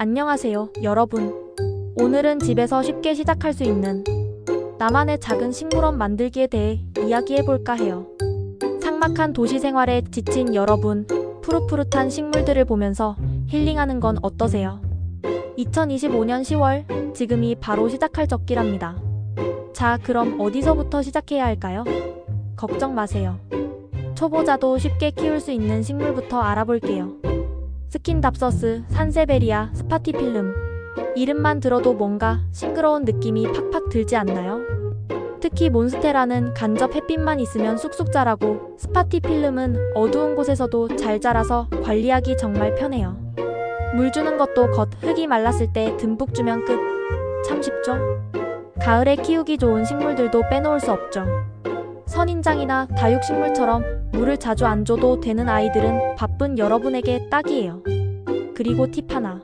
안녕하세요, 여러분. 오늘은 집에서 쉽게 시작할 수 있는 나만의 작은 식물원 만들기에 대해 이야기해볼까 해요. 삭막한 도시 생활에 지친 여러분, 푸릇푸릇한 식물들을 보면서 힐링하는 건 어떠세요? 2025년 10월, 지금이 바로 시작할 적기랍니다. 자, 그럼 어디서부터 시작해야 할까요? 걱정 마세요. 초보자도 쉽게 키울 수 있는 식물부터 알아볼게요. 스킨답서스, 산세베리아, 스파티필름. 이름만 들어도 뭔가 싱그러운 느낌이 팍팍 들지 않나요? 특히 몬스테라는 간접 햇빛만 있으면 쑥쑥 자라고 스파티필름은 어두운 곳에서도 잘 자라서 관리하기 정말 편해요. 물 주는 것도 겉 흙이 말랐을 때 듬뿍 주면 끝. 참 쉽죠? 가을에 키우기 좋은 식물들도 빼놓을 수 없죠. 선인장이나 다육식물처럼 물을 자주 안 줘도 되는 아이들은 바쁜 여러분에게 딱이에요. 그리고 팁 하나.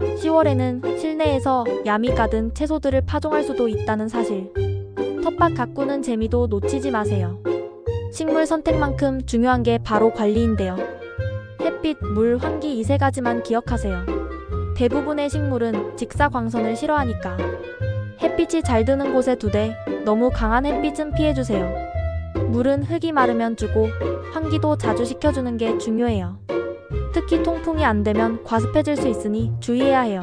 10월에는 실내에서 야미 가든 채소들을 파종할 수도 있다는 사실. 텃밭 가꾸는 재미도 놓치지 마세요. 식물 선택만큼 중요한 게 바로 관리인데요. 햇빛, 물, 환기 이 세 가지만 기억하세요. 대부분의 식물은 직사광선을 싫어하니까. 햇빛이 잘 드는 곳에 두되 너무 강한 햇빛은 피해주세요. 물은 흙이 마르면 주고 환기도 자주 시켜주는 게 중요해요. 특히 통풍이 안 되면 과습해질 수 있으니 주의해야 해요.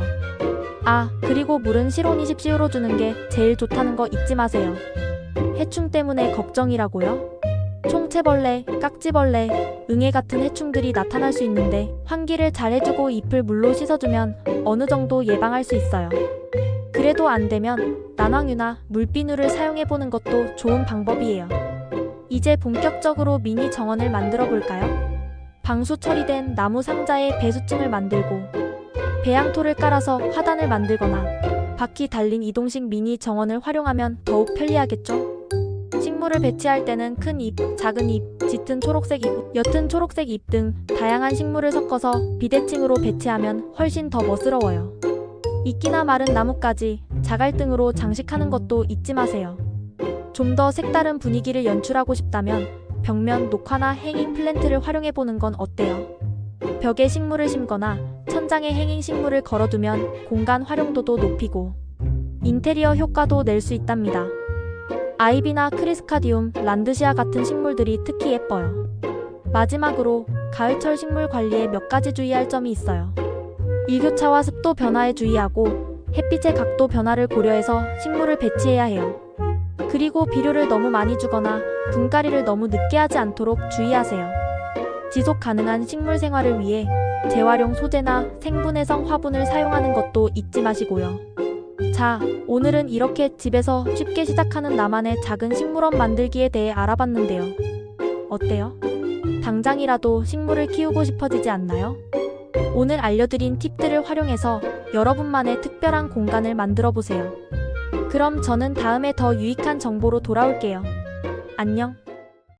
아, 그리고 물은 실온 20CU로 주는 게 제일 좋다는 거 잊지 마세요. 해충 때문에 걱정이라고요? 총채벌레, 깍지벌레, 응애 같은 해충들이 나타날 수 있는데 환기를 잘 해주고 잎을 물로 씻어주면 어느 정도 예방할 수 있어요. 그래도 안 되면 난황유나 물비누를 사용해보는 것도 좋은 방법이에요. 이제 본격적으로 미니 정원을 만들어 볼까요? 방수 처리된 나무 상자에 배수층을 만들고 배양토를 깔아서 화단을 만들거나 바퀴 달린 이동식 미니 정원을 활용하면 더욱 편리하겠죠? 식물을 배치할 때는 큰 잎, 작은 잎, 짙은 초록색 잎, 옅은 초록색 잎 등 다양한 식물을 섞어서 비대칭으로 배치하면 훨씬 더 멋스러워요. 이끼나 마른 나뭇가지, 자갈 등으로 장식하는 것도 잊지 마세요. 좀 더 색다른 분위기를 연출하고 싶다면 벽면 녹화나 행잉 플랜트를 활용해 보는 건 어때요? 벽에 식물을 심거나 천장에 행잉 식물을 걸어두면 공간 활용도도 높이고 인테리어 효과도 낼 수 있답니다. 아이비나 크리스카디움, 란드시아 같은 식물들이 특히 예뻐요. 마지막으로 가을철 식물 관리에 몇 가지 주의할 점이 있어요. 일교차와 습도 변화에 주의하고 햇빛의 각도 변화를 고려해서 식물을 배치해야 해요. 그리고 비료를 너무 많이 주거나 분갈이를 너무 늦게 하지 않도록 주의하세요. 지속 가능한 식물 생활을 위해 재활용 소재나 생분해성 화분을 사용하는 것도 잊지 마시고요. 자, 오늘은 이렇게 집에서 쉽게 시작하는 나만의 작은 식물원 만들기에 대해 알아봤는데요. 어때요? 당장이라도 식물을 키우고 싶어지지 않나요? 오늘 알려드린 팁들을 활용해서 여러분만의 특별한 공간을 만들어 보세요. 그럼 저는 다음에 더 유익한 정보로 돌아올게요. 안녕.